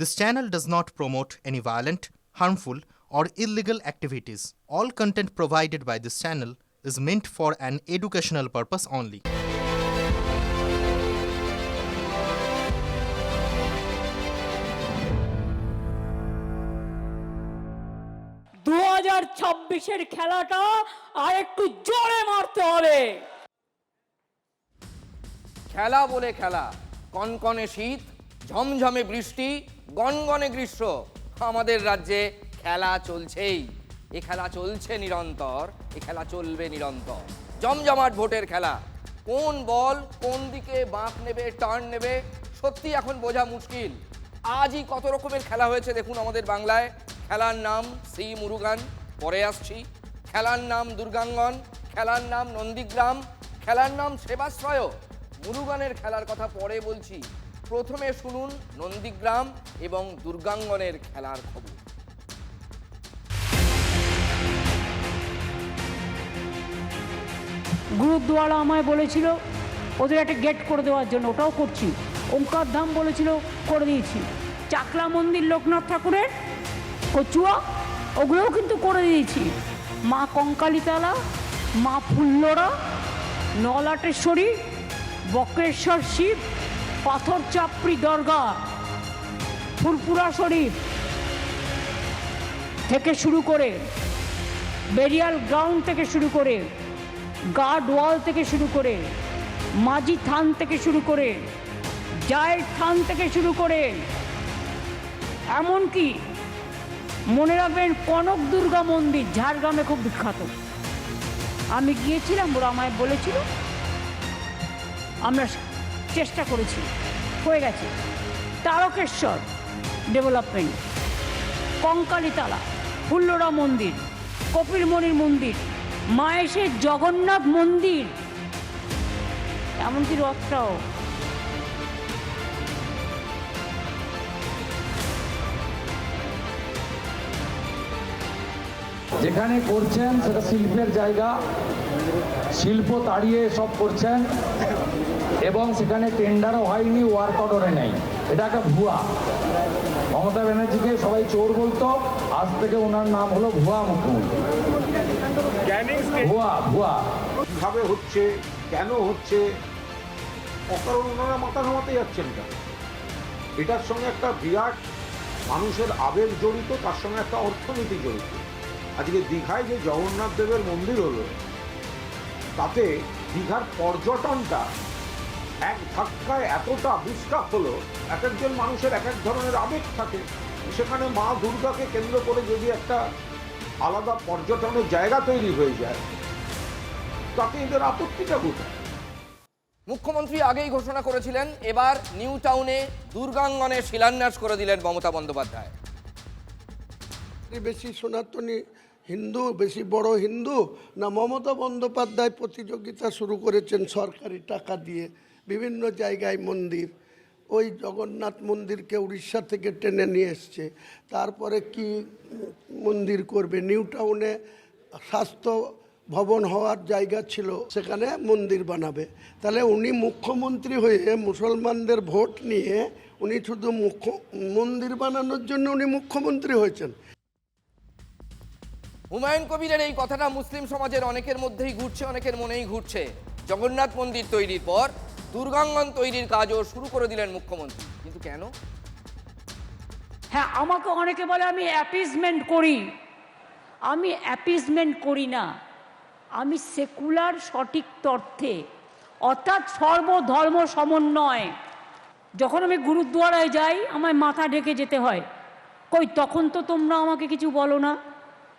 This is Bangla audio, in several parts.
This channel does not promote any violent, harmful, or illegal activities. All content provided by this channel is meant for an educational purpose only. দু হাজার ছাব্বিশের খেলাটা আর একটু জোরে মারতে হবে খেলা বলে খেলা কনকনে শীত ঝমঝমে বৃষ্টি গনগনে গ্রীষ্ম। আমাদের রাজ্যে খেলা চলছেই। এ খেলা চলছে নিরন্তর, এ খেলা চলবে নিরন্তর। জমজমাট ভোটের খেলা। কোন বল কোন দিকে বাঁক নেবে, টার্ন নেবে সত্যি এখন বোঝা মুশকিল। আজই কত রকমের খেলা হয়েছে দেখুন আমাদের বাংলায়। খেলার নাম সি মুরুগান, পরে আসছি। খেলার নাম দুর্গাঙ্গন, খেলার নাম নন্দীগ্রাম, খেলার নাম সেবাশ্রয়। মুরুগানের খেলার কথা পরে বলছি। প্রথমে শুনুন নন্দীগ্রাম এবং দুর্গাঙ্গনের খেলার খবর। গুরুদ্বারা আমায় বলেছিল, ওদের একটা গেট করে দেওয়ার জন্য, ওটাও করছি। ওঙ্কার ধাম বলেছিল, করে দিয়েছি। চাকলা মন্দির, লোকনাথ ঠাকুরের কচুয়া, ওগুলোও কিন্তু করে দিয়েছি। মা কঙ্কালিতলা, মা ফুল্লরা, নলাটেশ্বরী, বক্রেশ্বর শিব পাথর চাপড়ি দরগা ফুরপুরা শরীফ থেকে শুরু করে, বেরিয়াল গ্রাউন্ড থেকে শুরু করে, গার্ড ওয়াল থেকে শুরু করে, মাঝি থান থেকে শুরু করে জায়ের থান থেকে শুরু করে, এমনকি মনে রাখবেন কনক দুর্গা মন্দির ঝাড়গ্রামে খুব বিখ্যাত। আমি গিয়েছিলাম, ওরা আমায় বলেছিল, আমরা চেষ্টা করেছি। হয়ে গেছে। তারকেশ্বর ডেভেলপমেন্ট কঙ্কালীতলা, ফুল্লরা মন্দির, কপিলমণির মন্দির মায়েশের জগন্নাথ মন্দির। এমনকি রথটাও। যেখানে করছেন সেটা শিল্পের জায়গা। শিল্প তাড়িয়ে সব করছেন। এবং সেখানে টেন্ডারও হয়নি ওয়ার্ক অর্ডারে নেই। এটা একটা ভুয়া। মমতা ব্যানার্জিকে সবাই চোর বলতো আজ থেকে ওনার নাম হলো ভুয়া মুখ্যমন্ত্রী। ভুয়া ভুয়া। কীভাবে হচ্ছে কেন হচ্ছে অকারণ ওনারা মাথা ঘামাতে যাচ্ছেন কেন? এটার সঙ্গে একটা বিরাট মানুষের আবেগ জড়িত তার সঙ্গে একটা অর্থনীতি জড়িত। আজকে দীঘায় যে জগন্নাথ দেবের মন্দির হলো তাতে দীঘার পর্যটনটা এক ধাক্কায় এতটা বিস্তাপ হলো এক একজন মানুষের এক এক ধরনের আবেগ থাকে। সেখানে মা দুর্গাকে কেন্দ্র করে যদি একটা আলাদা পর্যটনের জায়গা তৈরি হয়ে যায় তাতে এদের আপত্তিটা কোথায়? মুখ্যমন্ত্রী আগেই ঘোষণা করেছিলেন এবার নিউ টাউনে দুর্গাঙ্গনে শিলান্যাস করে দিলেন মমতা বন্দ্যোপাধ্যায়। বেশি সনাতনী হিন্দু বেশি বড় হিন্দু না মমতা বন্দ্যোপাধ্যায় প্রতিযোগিতা শুরু করেছেন সরকারি টাকা দিয়ে? বিভিন্ন জায়গায় মন্দির। ওই জগন্নাথ মন্দিরকে উড়িষ্যা থেকে টেনে নিয়ে এসছে। তারপরে কি মন্দির করবে? নিউ টাউনে স্বাস্থ্য ভবন হওয়ার জায়গা ছিল, সেখানে মন্দির বানাবে। তাহলে উনি মুখ্যমন্ত্রী হয়ে মুসলমানদের ভোট নিয়ে উনি শুধু মুখ্য, মন্দির বানানোর জন্য উনি মুখ্যমন্ত্রী হয়েছেন। হুমায়ুন কবিরের এই কথাটা মুসলিম সমাজের অনেকের মধ্যেই ঘুরছে, অনেকের মনেই ঘুরছে। জগন্নাথ মন্দির তৈরির পর দুর্গাঙ্গন তৈরির কাজও শুরু করে দিলেন মুখ্যমন্ত্রী। কিন্তু কেন? হ্যাঁ আমাকে অনেকে বলে আমি অ্যাপিসমেন্ট করি। আমি অ্যাপিসমেন্ট করি না। আমি সেকুলার সঠিক তর্থে অর্থাৎ সর্বধর্ম সমন্বয়। যখন আমি গুরুদ্বারায় যাই, আমায় মাথা ঢেকে যেতে হয়। কই, তখন তো তোমরা আমাকে কিছু বলো না।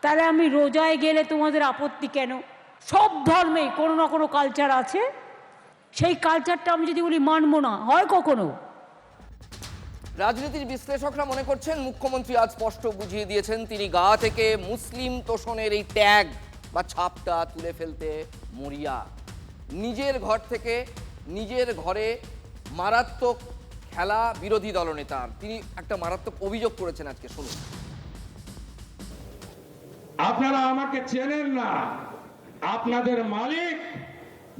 তাহলে আমি রোজায় গেলে তোমাদের আপত্তি কেন? সব ধর্মেই কোনো না কোনো কালচার আছে। সেই কালচারটা আমি যদি বলি মানবো না। হয় কখনো? রাজনীতির বিশ্লেষকরা মনে করছেন মুখ্যমন্ত্রী আজ স্পষ্ট বুঝিয়ে দিয়েছেন তিনি গা থেকে মুসলিম তোষণের এই ট্যাগ বা ছাপটা তুলে ফেলতে মরিয়া। নিজের ঘর থেকে নিজের ঘরে মারাত্মক খেলা বিরোধী দলনেতার তিনি একটা মারাত্মক অভিযোগ করেছেন আজকে শুনুন। আপনারা আমাকে চেনেন না। আপনাদের মালিক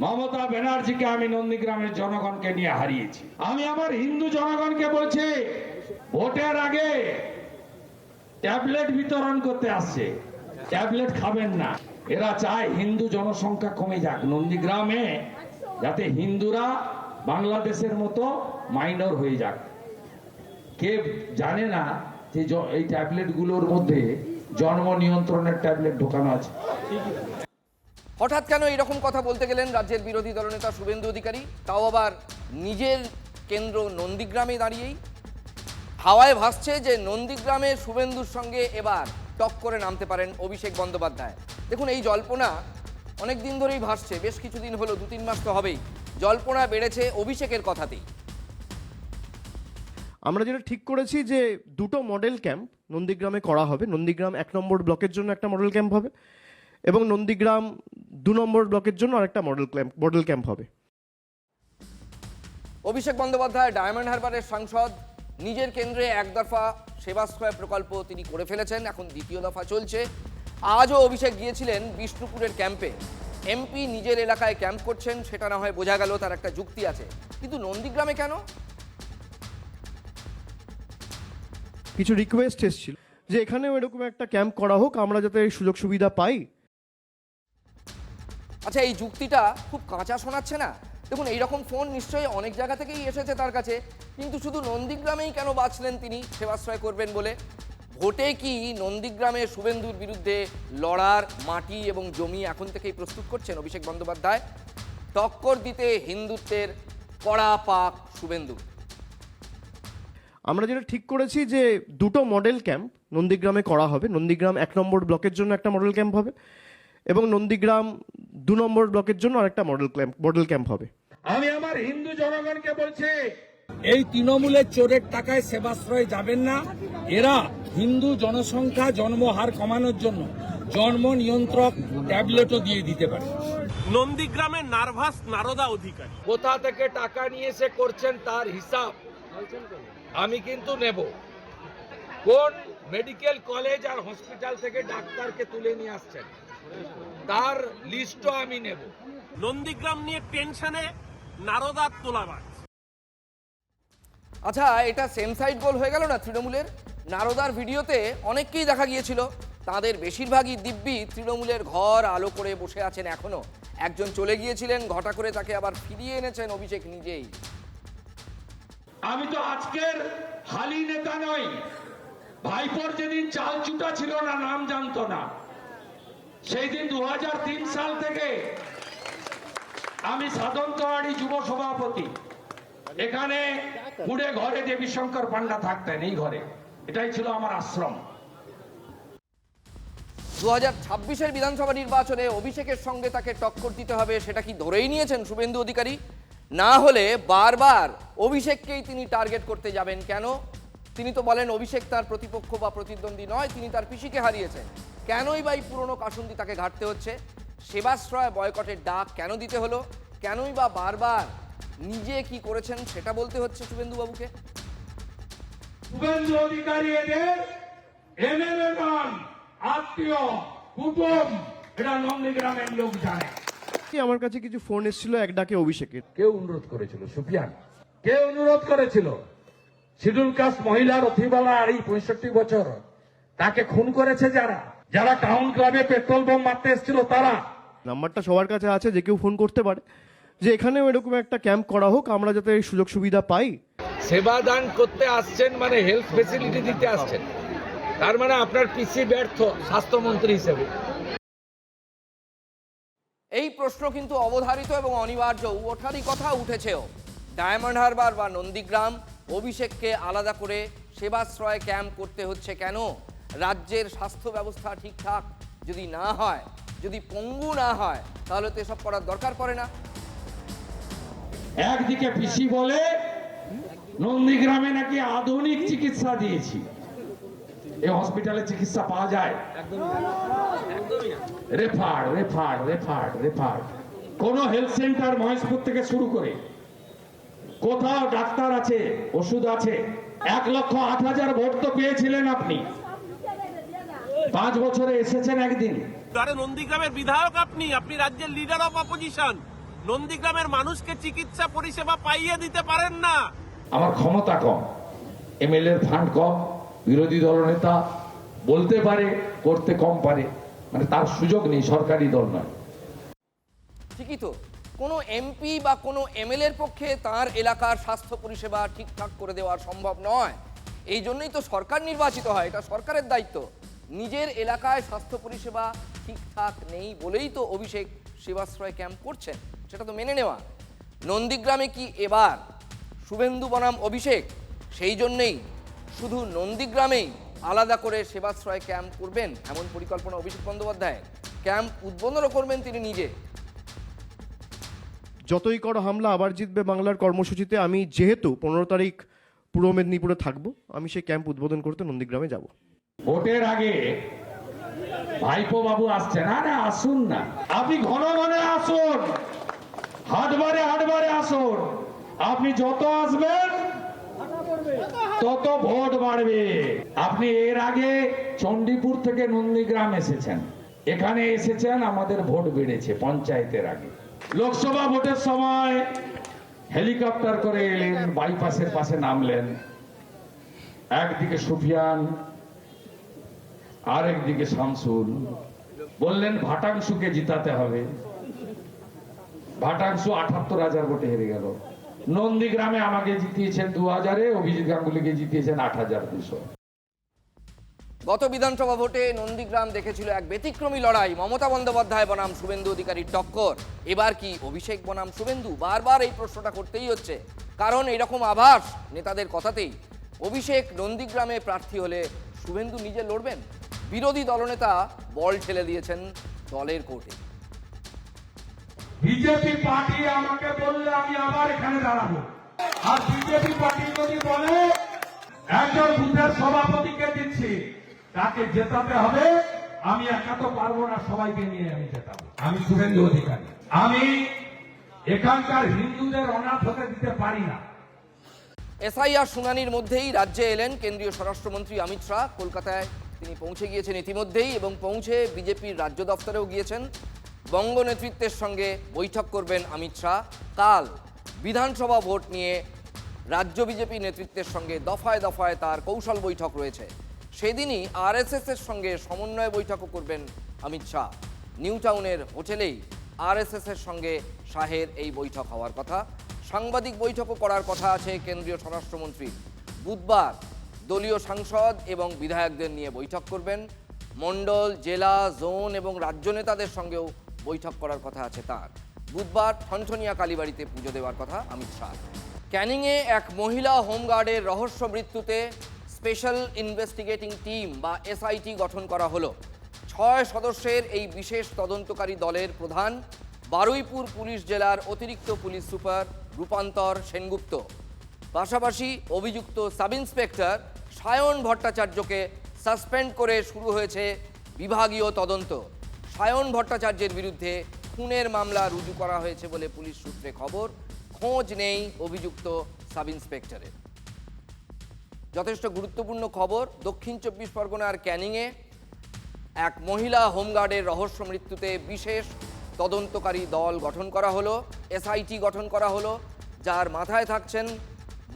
মমতা ব্যানার্জিকে আমি নন্দীগ্রামের জনগণকে নিয়ে হারিয়েছি। আমি আমার হিন্দু জনগণকে বলছি, ভোটের আগে ট্যাবলেট বিতরণ করতে আসছে। ট্যাবলেট খাবেন না। এরা চায় হিন্দু জনসংখ্যা কমে যাক। নন্দীগ্রামে যাতে হিন্দুরা বাংলাদেশের মতো মাইনর হয়ে যাক। কে জানে না যে এই ট্যাবলেটগুলোর মধ্যে জন্ম নিয়ন্ত্রণের ট্যাবলেট ঢোকানো আছে। হঠাৎ কেন এরকম কথা বলতে গেলেন রাজ্যের বিরোধী দলনেতা শুভেন্দু অধিকারী? তাও আবার নিজের কেন্দ্র নন্দীগ্রামে দাঁড়িয়েই? হাওয়ায় ভাসছে যে নন্দীগ্রামে শুভেন্দুর সঙ্গে এবার টক করে নামতে পারেন অভিষেক বন্দ্যোপাধ্যায়। দেখুন, এই জল্পনা অনেক দিন ধরেই ভাসছে, বেশ কিছুদিন হলো দু তিন মাস তো হবেই। জল্পনা বেড়েছে অভিষেকের কথাতেই। আমরা যেটা ঠিক করেছি যে দুটো মডেল ক্যাম্প নন্দীগ্রামে করা হবে। নন্দীগ্রাম এক নম্বর ব্লকের জন্য একটা মডেল ক্যাম্প হবে। এবং নন্দীগ্রাম দু নম্বর ব্লকের জন্য আরেকটা মডেল ক্যাম্প মডেল ক্যাম্প হবে। অভিষেক বন্দ্যোপাধ্যায় ডায়মন্ড হারবারের সাংসদ নিজের কেন্দ্রে একদফা সেবাশ্রয় প্রকল্প তিনি করে ফেলেছেন এখন দ্বিতীয় দফা চলছে। আজও অভিষেক গিয়েছিলেন বিষ্ণুপুরের ক্যাম্পে এমপি নিজের এলাকায় ক্যাম্প করছেন সেটা না হয় বোঝা গেল তার একটা যুক্তি আছে। কিন্তু নন্দীগ্রামে কেন? কিছু রিকোয়েস্ট এসেছিল যে এখানেও এরকম একটা ক্যাম্প করা হোক আমরা যাতে সুযোগ সুবিধা পাই। আচ্ছা এই যুক্তিটা খুব কাঁচা শোনাচ্ছে না? দেখুন, এইরকম ফোন নিশ্চয়ই অনেক জায়গা থেকেই এসেছে তার কাছে, কিন্তু শুধু নন্দীগ্রামেই কেন বাঁচলেন তিনি? সেবাশ্রয় করবেন বলে। ভোটে কি নন্দীগ্রামে শুভেন্দুর বিরুদ্ধে লড়ার মাটি এবং জমি এখন থেকেই প্রস্তুত করছেন অভিষেক বন্দ্যোপাধ্যায়? টক্কর দিতে হিন্দুত্বের কড়া পাক শুভেন্দু। আমরা যেটা ঠিক করেছি যে দুটো মডেল ক্যাম্প নন্দীগ্রামে করা হবে। নন্দীগ্রাম এক নম্বর ব্লকের জন্য একটা মডেল ক্যাম্প হবে। এবং নন্দীগ্রাম দু নম্বর ব্লকের জন্য আরেকটা মডেল ক্যাম্প মডেল ক্যাম্প হবে। আমি আমার হিন্দু জনগণকে বলছি এই তৃণমূলের চোরের টাকায় সেবাশ্রয় যাবেন না। এরা হিন্দু জনসংখ্যা জন্মহার কমানোর জন্য জন্ম নিয়ন্ত্রক ট্যাবলেটও দিয়ে দিতে পারে। নন্দীগ্রামের নার্ভাস নারদা অধিকারী। কোথা থেকে টাকা নিয়ে সে করছেন তার হিসাব আমি কিন্তু নেব। কোন মেডিকেল কলেজ আর হসপিটাল থেকে ডাক্তারকে তুলে নিয়ে আসছেন? তার লিস্টও আমি নেব। নন্দীগ্রাম নিয়ে টেনশনে নারদার তোলাবাজ। আচ্ছা এটা সেম সাইড গোল হয়ে গেল না তৃণমূলের? নারদার ভিডিওতে অনেককেই দেখা গিয়েছিল। তাদের বেশিরভাগই দিব্যি তৃণমূলের ঘর আলো করে বসে আছেন এখনও। একজন চলে গিয়েছিলেন ঘটা করে তাকে আবার ফিরিয়ে এনেছেন অভিষেক নিজেই। আমি তো আজকের হালি নেতা নই। ভাইপোর যেদিন চাল চুটা ছিল না নাম জানতো না। সেই দিন দু সাল থেকে আমি সাধনতোয়ারি যুব সভাপতি। এখানে কুড়ে ঘরে দেবীশঙ্কর পান্ডা থাকতেন এই ঘরে। এটাই ছিল আমার আশ্রম। দু হাজার ছাব্বিশের বিধানসভা নির্বাচনে অভিষেকের সঙ্গে তাকে টক্কর দিতে হবে, সেটা কি ধরেই নিয়েছেন শুভেন্দু অধিকারী? না হলে বারবার অভিষেককেই তিনি টার্গেট করতে যাবেন কেন? তিনি তো বলেন, অভিষেক তার প্রতিপক্ষ বা প্রতিদ্বন্দ্বী নয়, তিনি তার পিসিকে হারিয়েছেন। কেনই বা এই পুরনো কাসুন্দি তাকে ঘাটতে হচ্ছে? সেবাশ্রয় বয়কটের ডাক কেন দিতে হলো? কেনই বা বারবার নিজে কি করেছেন সেটা বলতে হচ্ছে শুভেন্দু বাবুকে শুভেন্দু অধিকারী এদের এমএলএ নন আত্মীয় কুটুম এটা নন্দীগ্রামের লোক জানে। আমার কাছে কিছু ফোন এসেছিল এক ডাকে অভিষেকের। কে অনুরোধ করেছিল সুফিয়ান। কে অনুরোধ করেছিল। শিডিউল কাস্ট মহিলার অতিবালা আর এই পঁয়ষট্টি বছর। তাকে খুন করেছে যারা? যারা টাউন ক্লাবে পেট্রোল বোম মারতে এসেছিল তারা নাম্বারটা সবার কাছে আছে যে কেউ ফোন করতে পারে। যে এখানেও এরকম একটা ক্যাম্প করা হোক আমরা যাতে এই সুযোগ সুবিধা পাই। সেবা দান করতে আসছেন মানে হেলথ ফেসিলিটি দিতে আসছেন। তার মানে আপনার পিসি ব্যর্থ স্বাস্থ্যমন্ত্রী হিসেবে। এই প্রশ্ন কিন্তু অবধারিত এবং অনিবার্য ওঠারই কথা উঠেছেও। ডায়মন্ড হারবার বা নন্দীগ্রাম অভিষেককে আলাদা করে সেবাশ্রয় ক্যাম্প করতে হচ্ছে কেন? রাজ্যের স্বাস্থ্য ব্যবস্থা ঠিকঠাক যদি না হয়, যদি পঙ্গু না হয়, তাহলে তো এসব করার দরকার পড়ে না। একদিকে পিসি বলে, নন্দীগ্রামে নাকি আধুনিক চিকিৎসা দিয়েছি। এই হসপিটালে চিকিৎসা পাওয়া যায়? Refer refer refer refer. কোন হেলথ সেন্টার মহেশপুর থেকে শুরু করে। কোথাও ডাক্তার আছে, ওষুধ আছে। এক লক্ষ আট হাজার ভোট তো পেয়েছিলেন আপনি। পাঁচ বছরে এসেছেন একদিন। আরে নন্দীগ্রামের বিধায়ক আপনি আপনি রাজ্যের লিডার অফ অপোজিশন নন্দীগ্রামের মানুষকে চিকিৎসা পরিষেবা পাইয়ে দিতে পারেন না। আমার ক্ষমতা কম এমএলএ ফান্ড কম বিরোধী দলনেতা বলতে পারে করতে কম পারে মানে তার সুযোগ নেই সরকারি দল নয়। ঠিকই তো কোনো এমপি বা কোনো এমএলএর পক্ষে তার এলাকার স্বাস্থ্য পরিষেবা ঠিকঠাক করে দেওয়া সম্ভব নয়। এই জন্যই তো সরকার নির্বাচিত হয় এটা সরকারের দায়িত্ব। নিজের এলাকায় স্বাস্থ্য পরিষেবা ঠিকঠাক নেই বলেই তো অভিষেক সেবাশ্রয় ক্যাম্প করছেন, সেটা তো মেনে নেওয়া। নন্দীগ্রামে কি এবার শুভেন্দু বনাম অভিষেক? সেই জন্যেই শুধু নন্দীগ্রামেই আলাদা করে সেবাশ্রয় ক্যাম্প করবেন এমন পরিকল্পনা অভিষেক বন্দ্যোপাধ্যায় ক্যাম্প উদ্বোধনও করবেন তিনি নিজে। যতই করো হামলা, আবার জিতবে বাংলার কর্মসূচিতে। আমি যেহেতু পনেরো তারিখ পূর্ব মেদিনীপুরে থাকব, আমি সেই ক্যাম্প উদ্বোধন করতে নন্দীগ্রামে যাব। ভোটের আগে ভাইপো বাবু আসছেন আরে আসুন না। আপনি ঘন ঘন আসুন। হাটবারে হাটবারে আসুন। আপনি যত আসবেন, তত ভোট বাড়বে। আপনি এর আগে চণ্ডীপুর থেকে নন্দীগ্রাম এসেছেন। এখানে এসেছেন, আমাদের ভোট বেড়েছে পঞ্চায়েতের আগে। লোকসভা ভোটের সময় হেলিকপ্টার করে এলেন, বাইপাসের পাশে নামলেন। একদিকে সুফিয়ান আরেকদিকে শামসুল বললেন, ভাটাংশুকে জিতাতে হবে। ভাটাংশু আঠাত্তর হাজার ভোটে হেরে গেল। নন্দীগ্রামে আমাকে জিতিয়েছেন দু হাজারে, অভিজিৎ গাঙ্গুলিকে জিতিয়েছেন আট হাজার দুশো। গত বিধানসভা ভোটে নন্দীগ্রাম দেখেছিল এক ব্যতিক্রমী লড়াই। মমতা বন্দ্যোপাধ্যায়, বনাম শুভেন্দু অধিকারীর টক্কর। এবার কি অভিষেক, বনাম শুভেন্দু? বারবার এই প্রশ্নটা করতেই হচ্ছে। কারণ এরকম আভাস নেতাদের কথাতেই। অভিষেক নন্দীগ্রামে প্রার্থী হলে শুভেন্দু নিজে লড়বেন? বিরোধী দলনেতা বল ঠেলে দিয়েছেন দলের কোর্টে। বিজেপি পার্টি আমাকে বললে আমি আবার এখানে দাঁড়াবো। আর বিজেপি পার্টি যদি বলে একজন বুথের সভাপতিকে দিচ্ছি তাকে জেতাতে হবে। আমি একা তো পারব না সবাইকে নিয়ে আমি জেতাবো। আমি শুভেন্দু অধিকারী। আমি এখানকার হিন্দুদের অনাথ হতে দিতে পারি না। এসআইআর শুনানির মধ্যেই রাজ্যে এলেন কেন্দ্রীয় স্বরাষ্ট্রমন্ত্রী অমিত শাহ। কলকাতায় তিনি পৌঁছে গিয়েছেন ইতিমধ্যেই এবং পৌঁছে বিজেপির রাজ্য দফতরেও গিয়েছেন। বঙ্গ নেতৃত্বের সঙ্গে বৈঠক করবেন অমিত শাহ। কাল বিধানসভা ভোট নিয়ে রাজ্য বিজেপি নেতৃত্বের সঙ্গে দফায় দফায় তার কৌশল বৈঠক রয়েছে। সেদিনই আরএসএস এর সঙ্গে সমন্বয় বৈঠকও করবেন অমিত শাহ। নিউ টাউনের হোটেলেই আরএসএস এর সঙ্গে শাহের এই বৈঠক হওয়ার কথা। সাংবাদিক বৈঠকও করার কথা আছে কেন্দ্রীয় স্বরাষ্ট্রমন্ত্রী। বুধবার দলীয় সাংসদ এবং বিধায়কদের নিয়ে বৈঠক করবেন। মণ্ডল, জেলা, জোন এবং রাজ্য নেতাদের সঙ্গেও বৈঠক করার কথা আছে তার। বুধবার ঠনঠনিয়া কালীবাড়িতে পুজো দেওয়ার কথা অমিত শাহ। ক্যানিংয়ে এক মহিলা হোমগার্ডের রহস্য মৃত্যুতে স্পেশাল ইনভেস্টিগেটিং টিম বা এসআইটি গঠন করা হলো। ছয় সদস্যের এই বিশেষ তদন্তকারী দলের প্রধান বারুইপুর পুলিশ জেলার অতিরিক্ত পুলিশ সুপার রূপান্তর সেনগুপ্ত। পাশাপাশি অভিযুক্ত সাব ইন্সপেক্টর সায়ন ভট্টাচার্যকে সাসপেন্ড করে শুরু হয়েছে বিভাগীয় তদন্ত। সায়ন ভট্টাচার্যের বিরুদ্ধে খুনের মামলা রুজু করা হয়েছে বলে পুলিশ সূত্রে খবর, খোঁজ নেই অভিযুক্ত সাব ইন্সপেক্টরের যথেষ্ট গুরুত্বপূর্ণ খবর, দক্ষিণ চব্বিশ পরগনার ক্যানিংয়ে এক মহিলা হোমগার্ডের রহস্য মৃত্যুতে বিশেষ তদন্তকারী দল গঠন করা হলো এসআইটি গঠন করা হলো, যার মাথায় থাকছেন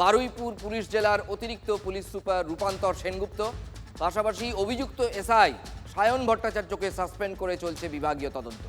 বারুইপুর পুলিশ জেলার অতিরিক্ত পুলিশ সুপার রূপান্তর সেনগুপ্ত। পাশাপাশি অভিযুক্ত এসআই সায়ন ভট্টাচার্যকে সাসপেন্ড করে চলছে বিভাগীয় তদন্ত।